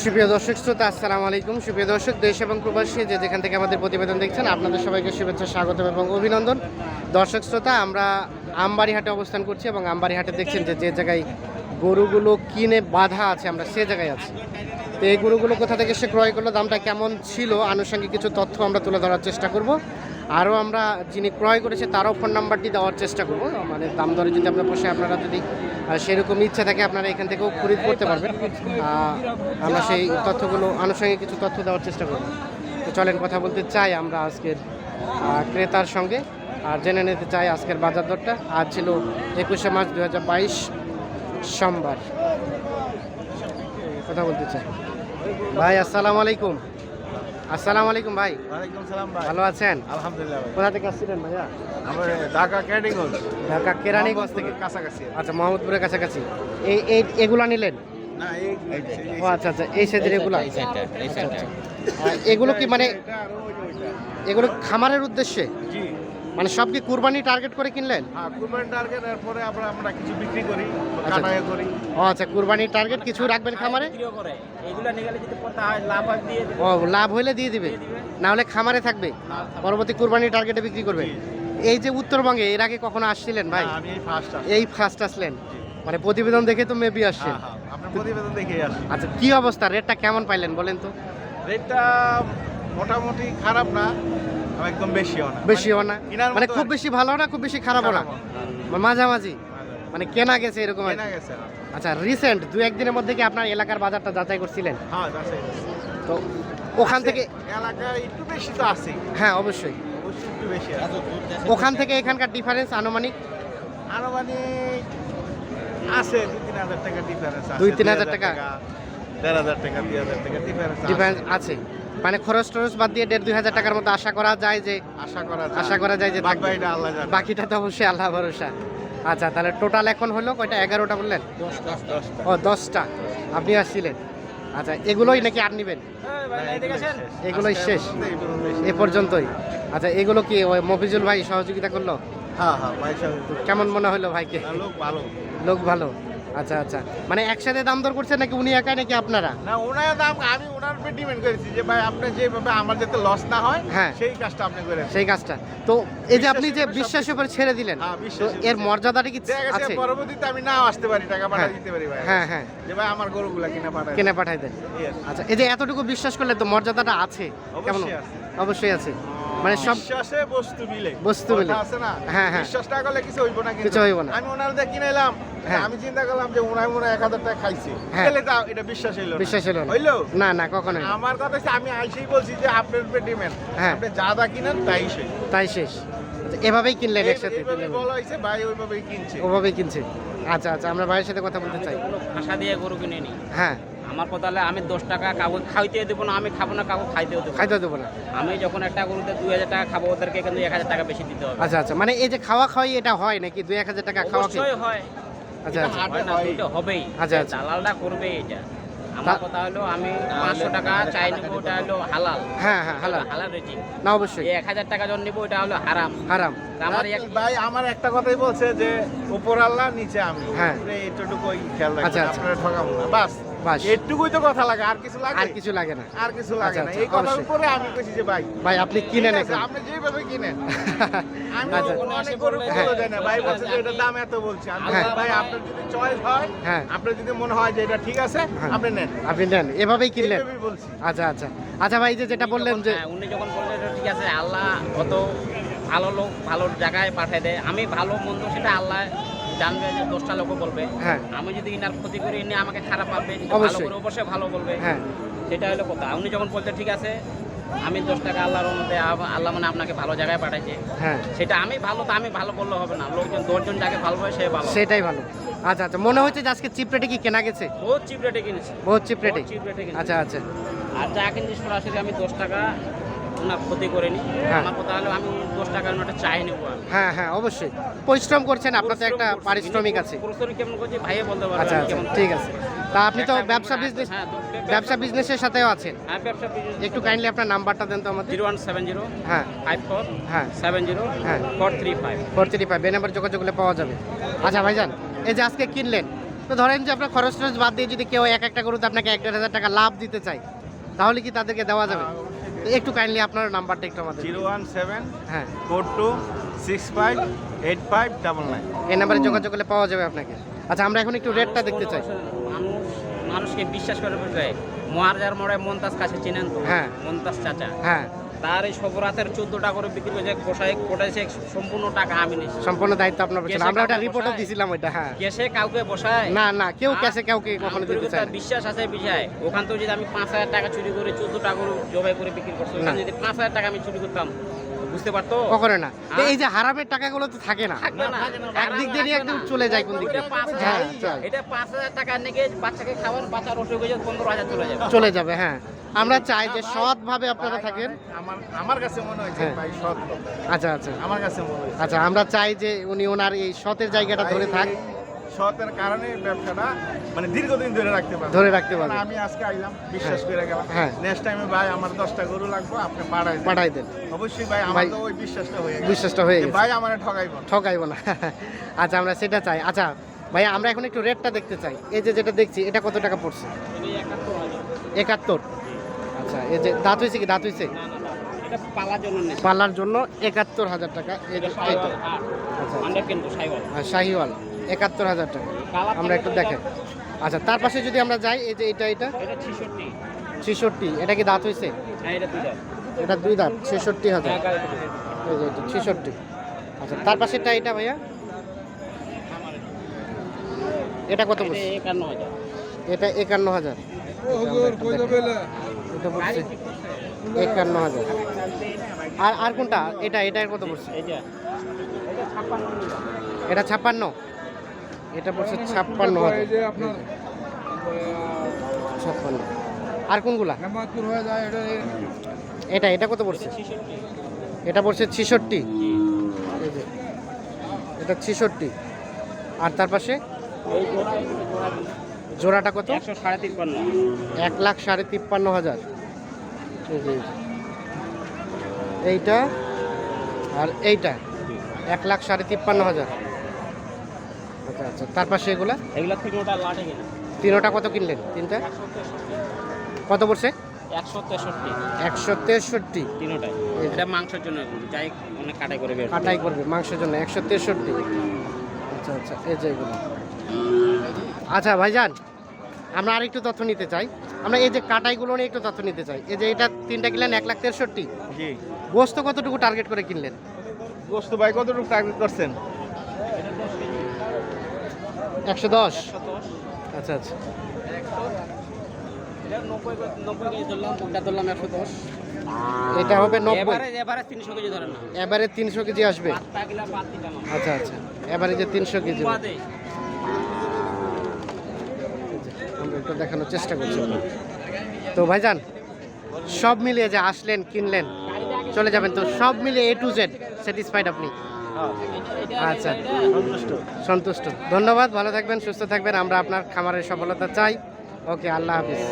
সুপ্রিয় দর্শক, শ্রোতা, আসসালামু আলাইকুম। সুপ্রিয় দর্শক, দেশ এবং প্রবাসী যে যেখান থেকে আমাদের প্রতিবেদন দেখছেন, আপনাদের সবাইকে শুভেচ্ছা স্বাগত এবং অভিনন্দন। দর্শক, শ্রোতা, আমরা আমবাড়িহাটে অবস্থান করছি এবং আমবাড়িহাটে দেখছেন যে যে জায়গায় গরুগুলো কিনে বাধা আছে, আমরা সে জায়গায় আছি। তো এই গরুগুলো কোথা থেকে সে ক্রয় করল, দামটা কেমন ছিল, আনুষঙ্গিক কিছু তথ্য আমরা তুলে ধরার চেষ্টা করব। আরও আমরা যিনি ক্রয় করেছে, তারও ফোন নাম্বারটি দেওয়ার চেষ্টা করব। মানে দাম দরে যদি আপনার বসে আপনারা যদি সেরকম ইচ্ছা থাকে আপনারা এখান থেকেও খরিদ করতে পারবেন। আমরা সেই তথ্যগুলো, আনুষঙ্গিক কিছু তথ্য দেওয়ার চেষ্টা করব। তো চলেন কথা বলতে চাই আমরা আজকের ক্রেতার সঙ্গে। আর জেনে নিতে চাই আজকের বাজার দরটা। আজ ছিল একুশে মার্চ দু হাজার বাইশ সোমবার। কথা বলতে চাই। ভাই, আসসালামু আলাইকুম। আসসালামু আলাইকুম ভাই। ওয়ালাইকুম সালাম ভাই। ভালো আছেন? আলহামদুলিল্লাহ ভাই। কোথা থেকে আসছিলেন ভাইয়া? আমরা ঢাকা কেরানীগঞ্জ ঢাকা কেরানীগঞ্জ থেকে। কাছাকাছি। আচ্ছা মোহাম্মদপুরের কাছাকাছি। এই এই এগুলা নিলেন? না এই ও আচ্ছা আচ্ছা এই সেজের এগুলা? এই সাইডটা, এই আচ্ছা। আচ্ছা। এগুলো কি মানে। এগুলো খামারের উদ্দেশ্যে? জি মানে সব কি কুরবানি টার্গেট করে কিনলেন? হ্যাঁ কুরবানি টার্গেট এরপরে আমরা আমরা কিছু বিক্রি করি আচ্ছা। কাটাই করি। ও আচ্ছা কুরবানি টার্গেট কিছু রাখবেন খামারে? বিক্রিও করে। এগুলো নিয়ে গেলে যদি পড়তে হয় লাভ হয় দিয়ে দেবে। ও লাভ হইলে দিয়ে দিবে? না হলে খামারে থাকবে? পরবর্তী কুরবানি টার্গেটে বিক্রি করবে? এই যে উত্তরবঙ্গে এর আগে কখনো আসছিলেন ভাই? আমি এই ফার্স্ট আসি এই ফার্স্ট আসলেন? মানে প্রতিবেদন দেখে তো মেবি আসছেন। হ্যাঁ হ্যাঁ আপনার প্রতিবেদন দেখে আসি আচ্ছা কি অবস্থা? রেটটা কেমন পাইলেন বলেন তো? রেটটা মোটামুটি খারাপ না একদম বেশিও না। বেশিও না? মানে খুব বেশি ভালো না খুব বেশি খারাপও না? খারাপও মাঝামাঝি? মানে কেনা গেছে এরকম কেনা গেছে আচ্ছা রিসেন্ট দু একদিনের মধ্যে কি আপনার এলাকার বাজারটা যাচাই করছিলেন? হ্যাঁ যাচ্ছে তো ওখান থেকে এলাকায় একটু বেশি তো আছে। হ্যাঁ অবশ্যই। অবশ্যই একটু বেশি আছে। ওখান থেকে এখানকার ডিফারেন্স আনুমানিক? আনুমানিক আছে দুই তিন হাজার টাকা ডিফারেন্স আছে দুই তিন হাজার টাকা? দেড় হাজার টাকা দুই হাজার টাকা ডিফারেন্স ডিফারেন্স আছে। মানে খরচ টরচ বাদ দিয়ে দেড় দুই হাজার টাকার মতো আশা করা যায় যে আশা করা আশা করা যায় যে থাকবে। বাকিটা তো অবশ্যই আল্লাহ ভরসা। আচ্ছা তাহলে টোটাল এখন হলো কয়টা? এগারোটা বললেন? ও দশটা। আপনি আসছিলেন। আচ্ছা এগুলোই নাকি আর নেবেন? এগুলোই শেষ। এ পর্যন্তই। আচ্ছা এগুলো কি ওই মফিজুল ভাই সহযোগিতা করল? হ্যাঁ হ্যাঁ কেমন মনে হলো ভাইকে? লোক ভালো। লোক ভালো। আচ্ছা আচ্ছা। মানে একসাথে দাম দর করছেন নাকি উনি একাই নাকি আপনারা? না ওনার দাম আমি ওনার উপর ডিপেন্ড করেছি যে ভাই আপনি যেভাবে আমার যাতে লস না হয় হ্যাঁ। সেই কাজটা আপনি করে সেই কাজটা। তো এই যে আপনি যে বিশ্বাসের উপর ছেড়ে দিলেন হ্যাঁ, তো এর মর্যাদাটা কি আছে? পরবর্তীতে আমি নাও আসতে পারি টাকা পাঠা হ্যাঁ। দিতে পারি ভাই। হ্যাঁ হ্যাঁ। যে ভাই আমার গরুগুলা কিনা পাঠায় কেনে পাঠাই দেন। আচ্ছা এই যে এতটুকু বিশ্বাস করলে তো মর্যাদাটা আছে। কেমন? অবশ্যই আছে। মানে সব বিশ্বাসে বস্তু মিলে বস্তু মিলে। আছে না হ্যাঁ, হ্যাঁ। বিশ্বাস না করলে কিছু হইব না। কিছু হইব না। আমি ওনার দিয়ে কিনে এলাম হ্যাঁ। আমি চিন্তা করলাম যে ওনার মনে এক হাজার টাকা খাইছে হ্যাঁ। তাহলে তা এটা বিশ্বাস হইল বিশ্বাস না। হইল না না কখনোই না। আমার কথা হচ্ছে আমি আইসেই বলছি যে আপনার উপরে ডিমেন্ড হ্যাঁ। আপনি যা দা কিনেন তাই সেই তাই শেষ আচ্ছা, এভাবেই কিনলেন একসাথে বলা হয়েছে ভাই ওইভাবেই কিনছে ওভাবেই কিনছে আচ্ছা আচ্ছা আমরা ভাইয়ের সাথে কথা বলতে চাই। আশা দিয়ে গরু কিনে নি। হ্যাঁ। আমার কথা হলে আমি দশ টাকা কাউকে খাইতে দেবো না আমি খাব না কাউকে খাইতেও দেবো। খাইতে দেবো না। আমি যখন একটা গরুতে দুই হাজার টাকা খাব ওদেরকে কিন্তু এক হাজার টাকা বেশি দিতে হবে। আচ্ছা আচ্ছা মানে এই যে খাওয়া খাওয়াই এটা হয় নাকি? দুই এক হাজার টাকা খাওয়া হয়। আচ্ছা আচ্ছা। হবেই। আচ্ছা, আচ্ছা। দালালটা করবে এটা। আমার কথা হলো আমি পাঁচশো টাকা চাই নেব ওটা হলো হালাল। হ্যাঁ হ্যাঁ হালাল। হালাল রেটিং না অবশ্যই। এক হাজার টাকা যখন নেব ওটা হলো হারাম। হারাম। আমার এক ভাই আমার একটা কথাই বলছে যে উপর আল্লাহ নিচে আমি। হ্যাঁ। এতটুকুই খেয়াল। আপনারা ঠকাবো না। বাস। বাস। এটুকুই তো কথা লাগে আর কিছু লাগে? আর কিছু লাগে না। আর কিছু লাগে আচ্ছা, না। আচ্ছা, এই কথার উপরে আমি কইছি যে ভাই ভাই আপনি কিনেন এখন। আপনি যেভাবে কিনেন। আমি আচ্ছা। অনেক গরু বলে দেয় ভাই বলছে যে এটার দাম এত বলছি। আমি হ্যাঁ। ভাই আপনার যদি চয়েস হয় হ্যাঁ। আপনার যদি মনে হয় যে এটা ঠিক আছে হ্যাঁ। আপনি নেন। আপনি নেন। এভাবেই কিনলেন। বলছি। আচ্ছা আচ্ছা। আচ্ছা ভাই যে যেটা বললেন যে হ্যাঁ, উনি যখন বললেন ঠিক আছে আল্লাহ কত ভালো লোক ভালো জায়গায় পাঠিয়ে দেয়। আমি ভালো মন্দ সেটা আল্লাহ জানবে যে দশটা লোকও বলবে। হ্যাঁ। আমি যদি ইনার ক্ষতি করি ইনি আমাকে খারাপ পাবে ভালো। করে অবশ্যই ভালো বলবে। হ্যাঁ। সেটা হলো কথা। উনি যখন বলতে ঠিক আছে আমি দশ টাকা আল্লাহর মধ্যে আল্লাহ মানে আপনাকে ভালো জায়গায় পাঠাইছে। হ্যাঁ। সেটা আমি ভালো তো আমি ভালো বললে হবে না। লোকজন দশজন যাকে ভালো পায় সে ভালো। সেটাই ভালো। আচ্ছা আচ্ছা। মনে হচ্ছে যে আজকে চিপ রেটে কি কেনা গেছে? বহুত চিপ রেটে কিনেছি। বহুত চিপ রেটে। চিপ রেটে আচ্ছা আচ্ছা। আর যা কিনছি সরাসরি আমি দশ টাকা ওনার ক্ষতি করিনি। হ্যাঁ। আমার কথা হলো আমি দশ টাকার চাই নেব আমি। হ্যাঁ হ্যাঁ অবশ্যই। পরিশ্রম করছেন আপনার তো একটা পারিশ্রমিক আছে। পরিশ্রম কেমন করছি ভাইয়ে বলতে পারবে আচ্ছা আচ্ছা ঠিক আছে। তা আপনি তো ব্যবসা বিজনেস হ্যাঁ, ব্যবসা বিজনেসের সাথেও আছেন হ্যাঁ ব্যবসা একটু কাইন্ডলি আপনার নাম্বারটা দেন তো আমাদের। জিরো ওয়ান সেভেন জিরো হ্যাঁ। ফাইভ ফোর হ্যাঁ। সেভেন জিরো হ্যাঁ। Four three five four three five এই নাম্বার যোগাযোগ করলে পাওয়া যাবে। আচ্ছা ভাইজান এই যে আজকে কিনলেন তো ধরেন যে আপনার খরচ টরচ বাদ দিয়ে যদি কেউ এক একটা গরুতে আপনাকে এক দেড় হাজার টাকা লাভ দিতে চায় তাহলে কি তাদেরকে দেওয়া যাবে? একটু কাইন্ডলি আপনার নাম্বারটা একটু আমাদের জিরো ওয়ান সেভেন হ্যাঁ four two six five eight five double nine. এই নাম্বারে যোগাযোগ করলে পাওয়া যাবে আপনাকে। আচ্ছা আমরা এখন একটু রেটটা দেখতে চাই। মানুষ মানুষকে বিশ্বাস করে বলতে মহারাজার মোড়ে মন্তাজ কাছে চেনেন তো? হ্যাঁ। মন্তাজ চাচা। হ্যাঁ। তার এই সবরাতের চোদ্দটা করে বিক্রি করেছে কোষায় কোটাইছে সম্পূর্ণ টাকা আমি নিয়েছি। সম্পূর্ণ দায়িত্ব আপনার পেছনে। আমরা কাউকে রিপোর্টও? দিছিলাম ওইটা হ্যাঁ। কেসে কাউকে বসায়? না না কেউ আর ক্যাশে কাউকে কখনো দিতে চায় বিশ্বাস আছে বিষয়। ওখান থেকে যদি আমি পাঁচ হাজার টাকা চুরি করে চোদ্দ টাকা করে জবাই করে বিক্রি করছি। ওখানে যদি পাঁচ হাজার টাকা আমি চুরি করতাম বুঝতে পারতো? কখনো না। হ্যাঁ? এই যে হারামের টাকাগুলো তো থাকে না। একদিক দিয়ে একদম চলে যায় কোন দিক পাঁচ হ্যাঁ হাজার- এটা পাঁচ হাজার টাকা নিয়ে বাচ্চাকে খাওয়ান বাচ্চার অসুখ হয়ে যাবে পনেরো হাজার চলে যাবে। চলে যাবে হ্যাঁ। আমরা চাই যে সৎভাবে আপনারা থাকেন। আমার আমার কাছে মনে হয়েছে হ্যাঁ। ভাই সৎ আচ্ছা আচ্ছা। আমার কাছে মনে হয় আচ্ছা আমরা চাই যে উনি ওনার এই সতের জায়গাটা ধরে থাক। সতের কারণে ব্যবসাটা মানে দীর্ঘদিন ধরে রাখতে পারব। ধরে রাখতে মানে পারবে আমি আজকে আইলাম বিশ্বাস করে গেলাম। হ্যাঁ। নেক্সট টাইমে ভাই আমার দশটা গরু লাগবে আপনি পাঠাই দেন। পাঠাই দেন। অবশ্যই ভাই আমার তো ওই বিশ্বাসটা হয়ে গেছে। বিশ্বাসটা হয়ে গেছে। ভাই আমার ঠকাইব না। ঠকাইব না। আচ্ছা আমরা সেটা চাই। আচ্ছা ভাই আমরা এখন একটু রেটটা দেখতে চাই। এই যে যেটা দেখছি এটা কত টাকা পড়ছে? একাত্তর। আচ্ছা এই যে দাঁত হয়েছে কি? দাঁত হয়েছে? পালার জন্য পাল্লার জন্য একাত্তর হাজার টাকা এই যে এইটা আচ্ছা আর শাহিওয়াল একাত্তর হাজার টাকা। আমরা একটু দেখাই আচ্ছা তার পাশে যদি আমরা যাই এই যে এটা এটা? এটা ছিষট্টি। এটা কি দাঁত হয়েছে? হ্যাঁ এটা দুই দাঁত। ছেষট্টি হাজার। হ্যাঁ, ছেষট্টি। আচ্ছা তার পাশেরটা এটা ভাইয়া? এটা কত এটা একান্ন হাজার। এটা একান্ন হাজার পড়ছে একান্ন হাজার। আর আর কোনটা? এটা এটা কত পড়ছে? এটা ছাপ্পান্ন এটা ছাপ্পান্ন? এটা পড়ছে ছাপ্পান্ন হাজার। ছাপ্পান্ন। আর কোনগুলা? এটা এটা কত পড়ছে? এটা পড়ছে ছিষট্টি। এটা ছিষট্টি। আর তার পাশে? জোড়াটা কত? একশো সাড়ে তিপ্পান্ন। এক লাখ সাড়ে তিপ্পান্ন হাজার। এইটা আর এইটা এক লাখ সাড়ে তিপ্পান্ন হাজার। আচ্ছা আচ্ছা তার পাশে এগুলা? এগুলো থেকে লাটে তিনোটা কত কিনলেন? তিনটা? কত পড়ছে? একশো তেষট্টি। একশো তেষট্টি। তিনোটাই। এটা মাংসের জন্য যাই অনেক কাটাই করে বের কাটাই করবে মাংসের জন্য একশো তেষট্টি। আচ্ছা আচ্ছা এই যে এগুলো। আচ্ছা ভাইজান আমরা আরেকটু তথ্য নিতে চাই। আমরা এই যে কাটাইগুলো নিয়ে একটু তথ্য নিতে চাই। এই যে এটা তিনটা কিনলেন এক লাখ তেষট্টি। জি। গোস্ত কতটুকু টার্গেট করে কিনলেন? গোস্ত ভাই কতটুকু টার্গেট করছেন? একশো দশ? আচ্ছা আচ্ছা। এটা হবে এবারে এবারে তিনশো কেজি ধরেন না। এবারে তিনশো কেজি আসবে। আচ্ছা আচ্ছা। এবারে যে তিনশো কেজি। একটু দেখানোর চেষ্টা করছি তো ভাইজান, সব মিলিয়ে যে আসলেন, কিনলেন, চলে যাবেন, তো সব মিলিয়ে এ টু জেড স্যাটিসফাইড আপনি? আচ্ছা সন্তুষ্ট। ধন্যবাদ, ভালো থাকবেন, সুস্থ থাকবেন, আমরা আপনার খামারের সফলতা চাই। ওকে, আল্লাহ হাফিজ।